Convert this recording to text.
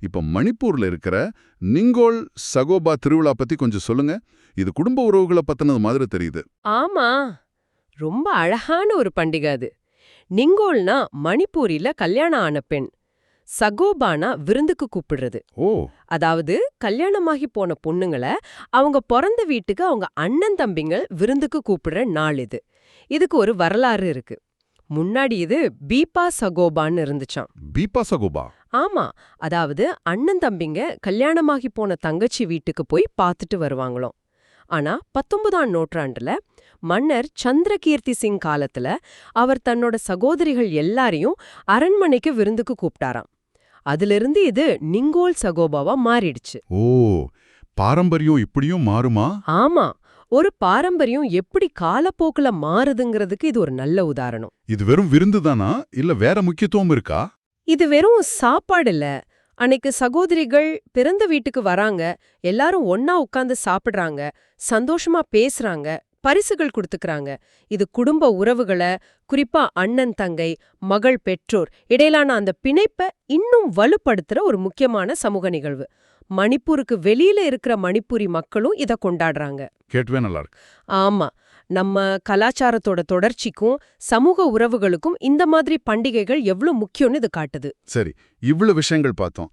இப்ப மணிப்பூர்ல இருக்கிற நிங்கோல் சகோபா திருவிழா பத்தி கொஞ்சம் சொல்லுங்க. இது குடும்ப உறவுகளை பத்தினது மாதிரி தெரியுது. ஆமா. ரொம்ப அழகான ஒரு பண்டிகை அது. நிங்கோல்னா மணிப்பூரில கல்யாணம் ஆன பெண். சகோபானா விருந்துக்கு கூப்பிடுறது. ஓ. அதாவது கல்யாணமாகி போன பொண்ணுங்கள அவங்க பிறந்த வீட்டுக்கு அவங்க அண்ணன் தம்பிங்க விருந்துக்கு கூப்பிடுற நாள் இது. இதுக்கு ஒரு வரலாறு இருக்கு. முன்னாடி இது பீப்பா சகோபான்னு இருந்துச்சாம். பீப்பா சகோபா? ஆமா. அதாவது அண்ணன் தம்பிங்க கல்யாணமாகி போன தங்கச்சி வீட்டுக்கு போய் பார்த்துட்டு வருவாங்களாம் ஆனா பத்தொன்பதாம் நூற்றாண்டுல மன்னர் சந்திரகீர்த்தி சிங் காலத்துல அவர் தன்னோட சகோதரிகள் எல்லாரையும் அரண்மனைக்கு விருந்துக்கு கூப்பிட்டாராம். அதிலிருந்து இது நிங்கோல் சகோபாவா மாறிடுச்சு. ஓ பாரம்பரியம் இப்படியும் மாறுமா? ஆமா. ஒரு பாரம்பரியம் எப்படி காலப்போக்குல மாறுதுங்கிறதுக்கு இது ஒரு நல்ல உதாரணம். இது வெறும் விருந்து தானா? இல்ல வேற முக்கியத்துவம் இருக்கா? இது வெறும் சாப்பாடு இல்ல. அன்னைக்கு சகோதரிகள் பிறந்த வீட்டுக்கு வராங்க. எல்லாரும் ஒன்னா உட்கார்ந்து சாப்பிடுறாங்க. சந்தோஷமா பேசுறாங்க. பரிசுகள் கொடுத்துக்கறாங்க. இது குடும்ப உறவுகளை குறிப்பா அண்ணன் தங்கை மகள் பெற்றோர் இடையிலான அந்த பிணைப்பை இன்னும் வலுப்படுத்துற ஒரு முக்கியமான சமூக நிகழ்வு. மணிப்பூருக்கு வெளியில இருக்கிற மணிப்பூரி மக்களும் இத கொண்டாடுறாங்க. கேட்வே நல்லா இருக்கு ஆமா. நம்ம கலாச்சாரத்தோட தொடர்ச்சிக்கும் சமூக உறவுகளுக்கும் இந்த மாதிரி பண்டிகைகள் எவ்வளவு முக்கியம்னு இது காட்டுது. சரி இவ்வளவு விஷயங்கள் பார்த்தோம்.